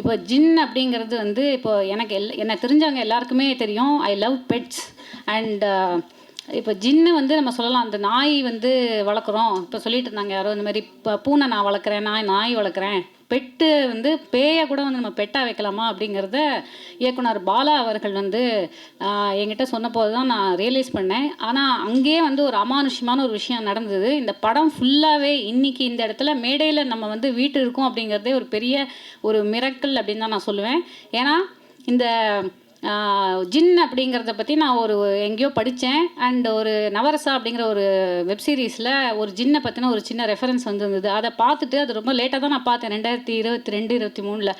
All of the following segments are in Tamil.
இப்போ ஜின் அப்படிங்கிறது வந்து இப்போ எனக்கு எல் என்னை தெரிஞ்சவங்க எல்லாருக்குமே தெரியும். ஐ லவ் பெட்ஸ் அண்ட் இப்போ ஜின்னு வந்து நம்ம சொல்லலாம் அந்த நாய் வந்து வளர்க்குறோம். இப்போ சொல்லிட்டு இருந்தாங்க யாரோ இந்த மாதிரி இப்போ பூனை நான் வளர்க்குறேன் நாய் நாய் வளர்க்குறேன். பெட்டு வந்து பேயை கூட வந்து நம்ம பெட்டாக வைக்கலாமா அப்படிங்கிறத இயக்குனர் பாலா அவர்கள் வந்து என்கிட்ட சொன்னபோது தான் நான் ரியலைஸ் பண்ணேன். ஆனால் அங்கேயே வந்து ஒரு அமானுஷ்யமான ஒரு விஷயம் நடந்தது. இந்த படம் ஃபுல்லாகவே இன்னைக்கு இந்த இடத்துல மேடையில் நம்ம வந்து வீட்டு இருக்கோம் அப்படிங்கிறதே ஒரு பெரிய ஒரு மிரக்கல் அப்படின்னு தான் நான் சொல்லுவேன். ஏன்னா இந்த ஜின் அப்படிங்கிறத பற்றி நான் ஒரு எங்கேயோ படித்தேன் அண்ட் ஒரு நவரசா அப்படிங்கிற ஒரு வெப் சீரிஸில் ஒரு ஜின்னை பற்றின ஒரு சின்ன ரெஃபரன்ஸ் வந்துருந்தது. அதை பார்த்துட்டு அது ரொம்ப லேட்டாக தான் நான் பார்த்தேன். ரெண்டாயிரத்தி இருபத்தி ரெண்டு இருபத்தி மூணில்.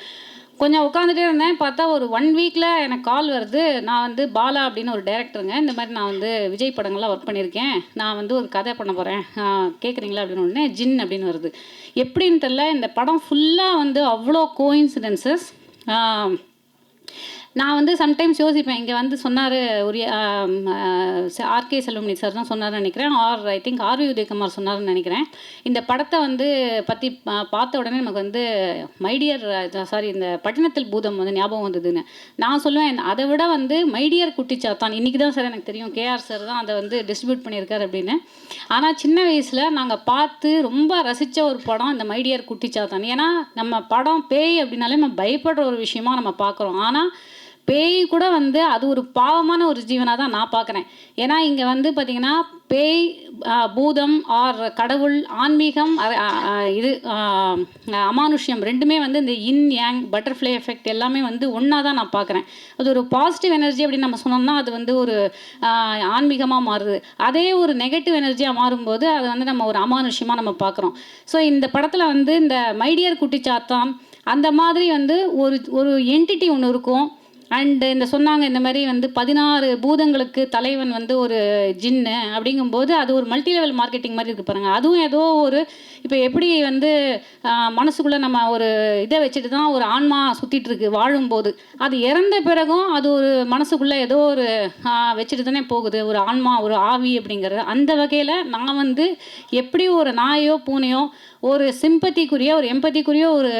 கொஞ்சம் உட்காந்துட்டே இருந்தேன். பார்த்தா ஒரு ஒன் வீக்கில் எனக்கு கால் வருது. நான் வந்து பாலா அப்படின்னு ஒரு டேரக்டருங்க இந்த மாதிரி நான் வந்து விஜய் படங்கள்லாம் ஒர்க் பண்ணியிருக்கேன். நான் வந்து ஒரு கதை பண்ண போகிறேன் கேட்குறீங்களா அப்படின்னு உடனே ஜின் அப்படின்னு வருது. எப்படின்னு தெரில இந்த படம் ஃபுல்லாக வந்து அவ்வளோ கோயின்சிடென்சஸ் நான் வந்து சம்டைம்ஸ் யோசிப்பேன். இங்கே வந்து சொன்னார் ஒரு ஆர்கே செல்வமணி சார் தான் சொன்னார்னு நினைக்கிறேன். Or I think RV Udhayakumar சொன்னார்னு நினைக்கிறேன். இந்த படத்தை வந்து பற்றி பார்த்த உடனே நமக்கு வந்து மைடியர் சாரி இந்த பட்டினத்தில் பூதம் வந்து ஞாபகம் வந்ததுன்னு. நான் சொல்லுவேன் அதை விட வந்து மைடியர் குட்டிச்சாத்தான் இன்றைக்கி தான் சார் எனக்கு தெரியும். கேஆர் சார் தான் அதை வந்து டிஸ்ட்ரிபியூட் பண்ணியிருக்காரு அப்படின்னு. ஆனால் சின்ன வயசில் நாங்கள் பார்த்து ரொம்ப ரசித்த ஒரு படம் இந்த மைடியர் குட்டிச்சாத்தான் ஏன்னா நம்ம படம் பேய் அப்படின்னாலே நம்ம பயப்படுற ஒரு விஷயமா நம்ம பார்க்குறோம். ஆனால் பேய் கூட வந்து அது ஒரு பாவமான ஒரு ஜீவனாக தான் நான் பார்க்குறேன். ஏன்னா இங்கே வந்து பார்த்திங்கன்னா பேய் பூதம் ஆர் கடவுள் ஆன்மீகம் இது அமானுஷ்யம் ரெண்டுமே வந்து இந்த இன் யாங் பட்டர்ஃப்ளை எஃபெக்ட் எல்லாமே வந்து ஒன்றா தான் நான் பார்க்குறேன். அது ஒரு பாசிட்டிவ் எனர்ஜி அப்படின்னு நம்ம சொன்னோம்னா அது வந்து ஒரு ஆன்மீகமாக மாறுது. அதே ஒரு நெகட்டிவ் எனர்ஜியாக மாறும்போது அது வந்து நம்ம ஒரு அமானுஷ்யமாக நம்ம பார்க்குறோம். ஸோ இந்த படத்தில் வந்து இந்த மைடியர் குட்டிச்சாத்தான் அந்த மாதிரி வந்து ஒரு ஒரு என்டிட்டி ஒன்று இருக்கும். அண்டு இந்த சொன்னாங்க இந்த மாதிரி வந்து பதினாறு பூதங்களுக்கு தலைவன் வந்து ஒரு ஜின்னு அப்படிங்கும்போது அது ஒரு மல்டி லெவல் மார்க்கெட்டிங் மாதிரி இருக்கு பாருங்கள் அதுவும் ஏதோ ஒரு இப்போ எப்படி வந்து மனசுக்குள்ளே நம்ம ஒரு இதை வச்சுட்டு தான் ஒரு ஆன்மா சுற்றிட்டுருக்கு வாழும்போது. அது இறந்த பிறகும் அது ஒரு மனசுக்குள்ளே ஏதோ ஒரு வச்சுட்டு தானே போகுது. ஒரு ஆன்மா ஒரு ஆவி அப்படிங்கிறது. அந்த வகையில் நான் வந்து எப்படி ஒரு நாயோ பூனையோ ஒரு சிம்பத்திக்குரிய ஒரு எம்பத்திக்குரிய ஒரு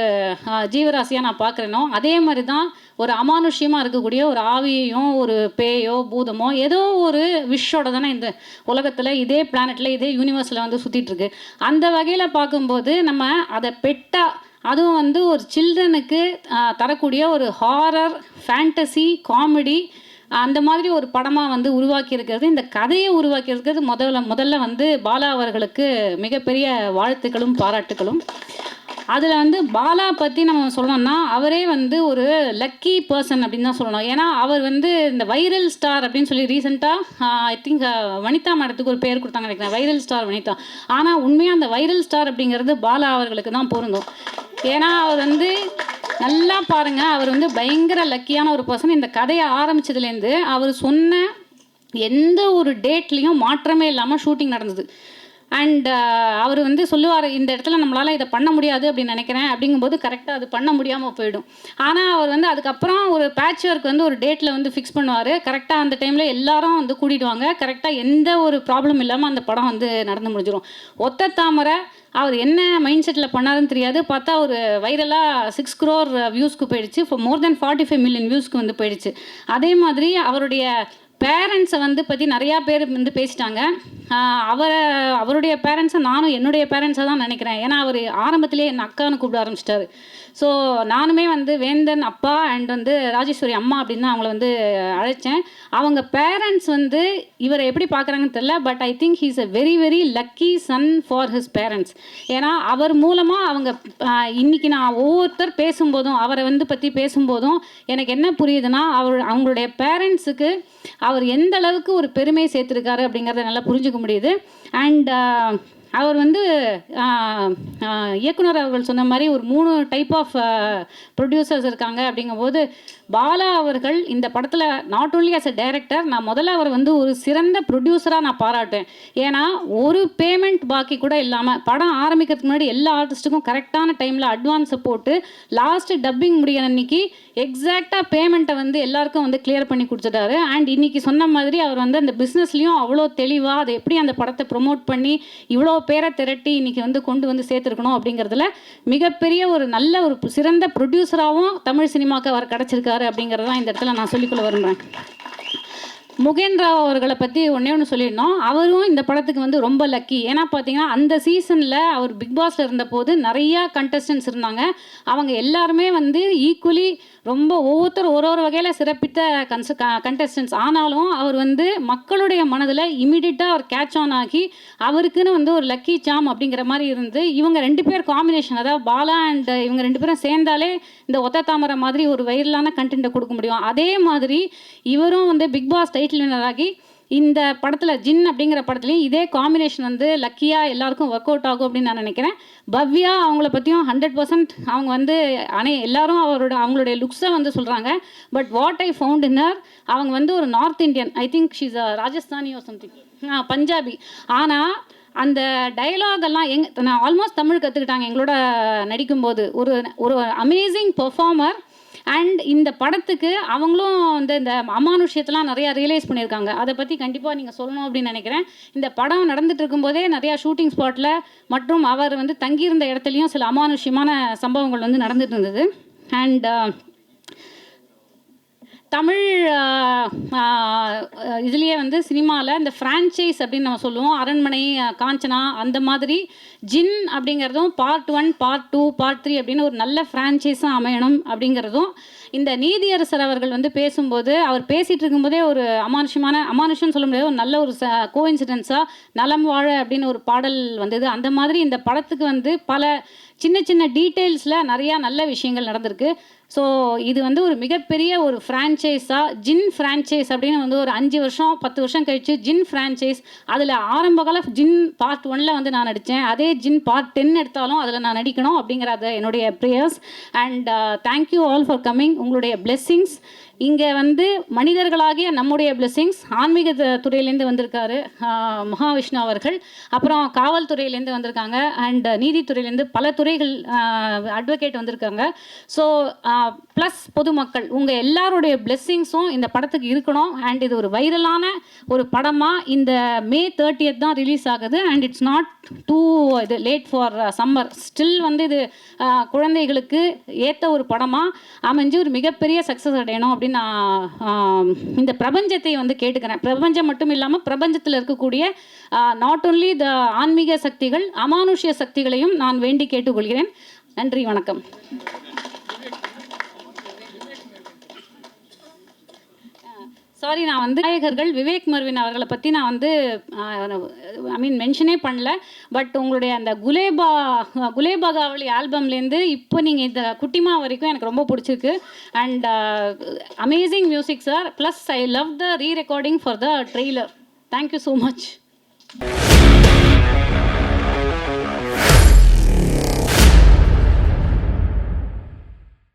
ஜீவராசியாக நான் பார்க்குறேனோ அதே மாதிரி தான் ஒரு அமானுஷ்யமாக இருக்கக்கூடிய ஒரு ஆவியையும் ஒரு பேயோ பூதமோ ஏதோ ஒரு விஷோட தானே இந்த உலகத்தில் இதே பிளானெட்டில் இதே யூனிவர்ஸில் வந்து சுற்றிட்டுருக்கு அந்த வகையில் பார்க்கும்போது நம்ம அதை பெட்டா அதுவும் வந்து ஒரு சில்ட்ரனுக்கு தரக்கூடிய ஒரு ஹாரர் ஃபேண்டசி காமெடி அந்த மாதிரி ஒரு படமாக வந்து உருவாக்கியிருக்கிறது இந்த கதையை உருவாக்கியிருக்கிறது முதல்ல முதல்ல வந்து பாலா அவர்களுக்கு மிகப்பெரிய வாழ்த்துக்களும் பாராட்டுகளும் அதில் வந்து பாலா பற்றி நம்ம சொல்லணும்னா அவரே வந்து ஒரு லக்கி பர்சன் அப்படின்னு தான் சொல்லணும். ஏன்னா அவர் வந்து இந்த வைரல் ஸ்டார் அப்படின்னு சொல்லி ரீசெண்டாக ஐ திங்க் வனிதா மேடத்துக்கு ஒரு பேர் கொடுத்தாங்க நினைக்கிறேன். Viral star Vanitha. ஆனால் உண்மையாக அந்த வைரல் ஸ்டார் அப்படிங்கிறது பாலா அவர்களுக்கு தான் பொருந்தும். ஏன்னா அவர் வந்து நல்லா பாருங்க. அவர் வந்து பயங்கர லக்கியான ஒரு பர்சன் இந்த கதையை ஆரம்பிச்சதுலேருந்து அவர் சொன்ன எந்த ஒரு டேட்லேயும் மாற்றமே இல்லாமல் ஷூட்டிங் நடந்தது. அண்ட் uh, அவர் வந்து சொல்லுவார் இந்த இடத்துல நம்மளால் இதை பண்ண முடியாது அப்படின்னு நினைக்கிறேன். அப்படிங்கும்போது கரெக்டாக அது பண்ண முடியாமல் போயிடும். ஆனால் அவர் வந்து அதுக்கப்புறம் ஒரு பேட்ச் ஒர்க் வந்து ஒரு டேட்டில் வந்து ஃபிக்ஸ் பண்ணுவார். கரெக்டாக அந்த டைமில் எல்லாரும் வந்து கூட்டிடுவாங்க. கரெக்டாக எந்த ஒரு ப்ராப்ளம் இல்லாமல் அந்த படம் வந்து நடந்து முடிஞ்சிடும் ஒத்த தாமரை அவர் என்ன மைண்ட் செட்டில் பண்ணாருன்னு தெரியாது. பார்த்தா ஒரு வைரலாக சிக்ஸ் க்ரோர் வியூஸ்க்கு போயிடுச்சு. For more than forty five million வியூஸ்க்கு வந்து போயிடுச்சு. அதே மாதிரி அவருடைய பேரண்ட்ஸை வந்து பற்றி நிறையா பேர் வந்து பேசிட்டாங்க. அவரை அவருடைய பேரண்ட்ஸை நானும் என்னுடைய பேரண்ட்ஸை தான் நினைக்கிறேன். ஏன்னா அவர் ஆரம்பத்திலே என் அக்கான்னு கூப்பிட ஆரம்பிச்சிட்டாரு. ஸோ நானுமே வந்து வேந்தன் அப்பா அண்ட் வந்து ராஜேஸ்வரி அம்மா அப்படின்னு தான் அவங்கள வந்து அழைச்சேன். அவங்க பேரண்ட்ஸ் வந்து இவரை எப்படி பார்க்குறாங்கன்னு தெரில but I think he's a very very lucky son for his parents ஏன்னா அவர் மூலமாக அவங்க இன்றைக்கி நான் ஒவ்வொருத்தர் பேசும்போதும் அவரை வந்து பற்றி பேசும்போதும் எனக்கு என்ன புரியுதுன்னா அவர் அவங்களுடைய பேரண்ட்ஸுக்கு அவர் எந்த அளவுக்கு ஒரு பெருமை சேர்த்துருக்காரு அப்படிங்கிறத நல்லா புரிஞ்சுக்க முடியுது. அண்ட் அவர் வந்து இயக்குனர் அவர்கள் சொன்ன மாதிரி ஒரு மூணு டைப் ஆஃப் ப்ரொடியூசர்ஸ் இருக்காங்க அப்படிங்கும்போது பாலா அவர்கள் இந்த படத்தில் not only as a director நான் முதல்ல அவர் வந்து ஒரு சிறந்த ப்ரொடியூசராக நான் பாராட்டேன் ஏன்னா ஒரு பேமெண்ட் பாக்கி கூட இல்லாமல் படம் ஆரம்பிக்கிறதுக்கு முன்னாடி எல்லா ஆர்டிஸ்ட்டுக்கும் கரெக்டான டைமில் அட்வான்ஸை போட்டு லாஸ்ட்டு டப்பிங் முடிகிற அன்னைக்கு எக்ஸாக்டாக பேமெண்ட்டை வந்து எல்லாருக்கும் வந்து கிளியர் பண்ணி கொடுத்துட்டாரு. அண்ட் இன்னைக்கு சொன்ன மாதிரி அவர் வந்து அந்த பிஸ்னஸ்லேயும் அவ்வளோ தெளிவாக அதை எப்படி அந்த படத்தை ப்ரொமோட் பண்ணி இவ்வளோ பேரை திரட்டி இன்னைக்கு வந்து கொண்டு வந்து சேர்த்துருக்கணும் அப்படிங்கிறதுல மிகப்பெரிய ஒரு நல்ல ஒரு சிறந்த ப்ரொடியூசராகவும் தமிழ் சினிமாவுக்கு அவர் கிடச்சிருக்காரு அப்படிங்கிறதான் இந்த இடத்துல நான் சொல்லிக்கொள்ள விரும்புகிறேன் முகேன் ராவ் அவர்களை பற்றி ஒன்றே ஒன்று சொல்லியிருந்தோம். அவரும் இந்த படத்துக்கு வந்து ரொம்ப லக்கி ஏன்னா பார்த்தீங்கன்னா அந்த சீசனில் அவர் பிக் பாஸில் இருந்தபோது நிறையா கண்டஸ்டன்ஸ் இருந்தாங்க. அவங்க எல்லாருமே வந்து ஈக்குவலி ரொம்ப ஒவ்வொருத்தர் ஒரு ஒரு வகையில் சிறப்பித்த கன்ஸ் கண்டஸ்டன்ஸ் ஆனாலும் அவர் வந்து மக்களுடைய மனதில் இமீடியட்டாக அவர் கேட்ச் ஆன் ஆகி அவருக்குன்னு வந்து ஒரு லக்கி சாம் அப்படிங்கிற மாதிரி இருந்து இவங்க ரெண்டு பேர் காம்பினேஷன் அதாவது பாலா அண்ட் இவங்க ரெண்டு பேரும் சேர்ந்தாலே இந்த ஒத்த தாமரை மாதிரி ஒரு வைரலான கண்டென்ட்டை கொடுக்க முடியும். அதே மாதிரி இவரும் வந்து பிக் பாஸ் டைட்டில் வினர் ஆகி இந்த படத்தில் ஜின் அப்படிங்கிற படத்துலையும் இதே காம்பினேஷன் வந்து லக்கியாக எல்லாருக்கும் ஒர்க் அவுட் ஆகும் அப்படின்னு நான் நினைக்கிறேன். பவ்யா அவங்கள பற்றியும் ஹண்ட்ரட் பர்சன்ட் அவங்க வந்து அனை எல்லாரும் அவரோட அவங்களுடைய லுக்ஸை வந்து சொல்கிறாங்க but what I found in her அவங்க வந்து ஒரு north Indian I think she's a Rajasthani something Punjabi ஆனால் அந்த டயலாக் எல்லாம் எங் நான் ஆல்மோஸ்ட் தமிழ் கற்றுக்கிட்டாங்க எங்களோட நடிக்கும்போது. ஒரு ஒரு அமேசிங் பெர்ஃபார்மர் அண்ட் இந்த படத்துக்கு அவங்களும் வந்து இந்த அமானுஷ்யத்தெலாம் நிறையா ரியலைஸ் பண்ணியிருக்காங்க. அதை பற்றி கண்டிப்பாக நீங்கள் சொல்லணும் அப்படின்னு நினைக்கிறேன். இந்த படம் நடந்துட்டு இருக்கும்போதே நிறையா ஷூட்டிங் ஸ்பாட்டில் மற்றும் அவர் வந்து தங்கியிருந்த இடத்துலையும் சில அமானுஷ்யமான சம்பவங்கள் வந்து நடந்துட்டு இருந்தது. அண்ட் தமிழ் இதுலேயே வந்து சினிமாவில் இந்த ஃப்ரான்ச்சைஸ் அப்படின்னு நம்ம சொல்லுவோம். அரண்மனை காஞ்சனா அந்த மாதிரி ஜின் அப்படிங்கிறதும் part one part two part three அப்படின்னு ஒரு நல்ல ஃப்ரான்ச்சைஸாக அமையணும் அப்படிங்கிறதும் இந்த நீதியரசர் அவர்கள் வந்து பேசும்போது அவர் பேசிகிட்டு இருக்கும்போதே ஒரு அமானுஷமான அமானுஷம்னு சொல்ல முடியாது ஒரு நல்ல ஒரு ச கோஇன்சிடென்ஸாக நலம் வாழ அப்படின்னு ஒரு பாடல் வந்தது. அந்த மாதிரி இந்த படத்துக்கு வந்து பல சின்ன சின்ன டீட்டெயில்ஸில் நிறையா நல்ல விஷயங்கள் நடந்திருக்கு. ஸோ இது வந்து ஒரு மிகப்பெரிய ஒரு ஃப்ரான்ச்சைஸாக ஜின் ஃப்ரான்ச்சைஸ் அப்படின்னு வந்து ஒரு அஞ்சு வருஷம் பத்து வருஷம் கழிச்சு ஜின் ஃப்ரான்ச்சைஸ் அதில் ஆரம்ப கால ஜின் பார்ட் ஒன்ல வந்து நான் நடித்தேன் அதே ஜின் பார்ட் டென் எடுத்தாலும் அதில் நான் நடிக்கணும் அப்படிங்கிறத என்னுடைய prayers and thank you all for coming உங்களுடைய பிளெஸ்ஸிங்ஸ் இங்கே வந்து மனிதர்களாகிய நம்முடைய blessings ஆன்மீக துறையிலேருந்து வந்திருக்காரு மகாவிஷ்ணு அவர்கள். அப்புறம் காவல்துறையிலேருந்து வந்திருக்காங்க. அண்ட் நீதித்துறையிலேருந்து பல துறைகள் அட்வொகேட் வந்திருக்காங்க. ஸோ ப்ளஸ் பொதுமக்கள் உங்கள் எல்லாருடைய blessings-உம் இந்த படத்துக்கு இருக்கணும். அண்ட் இது ஒரு வைரலான ஒரு படமாக இந்த மே தேர்ட்டியத் தான் ரிலீஸ் ஆகுது. அண்ட் இட்ஸ் நாட் டூ இது லேட் ஃபார் சம்மர் ஸ்டில் வந்து இது குழந்தைகளுக்கு ஏற்ற ஒரு படமாக அமைஞ்சு ஒரு மிகப்பெரிய சக்ஸஸ் அடையணும் அப்படின்னு நான் இந்த பிரபஞ்சத்தை வந்து கேட்டுக்கிறேன். பிரபஞ்சம் மட்டும் இல்லாமல் பிரபஞ்சத்தில் இருக்கக்கூடிய நாட் ஓன்லி த ஆன்மீக சக்திகள் அமானுஷ்ய சக்திகளையும் நான் வேண்டி கேட்டுக்கொள்கிறேன். நன்றி வணக்கம். சாரி நான் வந்து நாயகர்கள் விவேக் மர்வின் அவர்களை பற்றி நான் வந்து ஐ மீன் மென்ஷனே பண்ணல பட் உங்களுடைய அந்த குலேபா குலேபா காவலி ஆல்பம்லேருந்து இப்போ நீங்கள் இந்த குட்டிமா வரைக்கும் எனக்கு ரொம்ப பிடிச்சிருக்கு. And amazing music sir plus I love the rerecording for the trailer thank you so much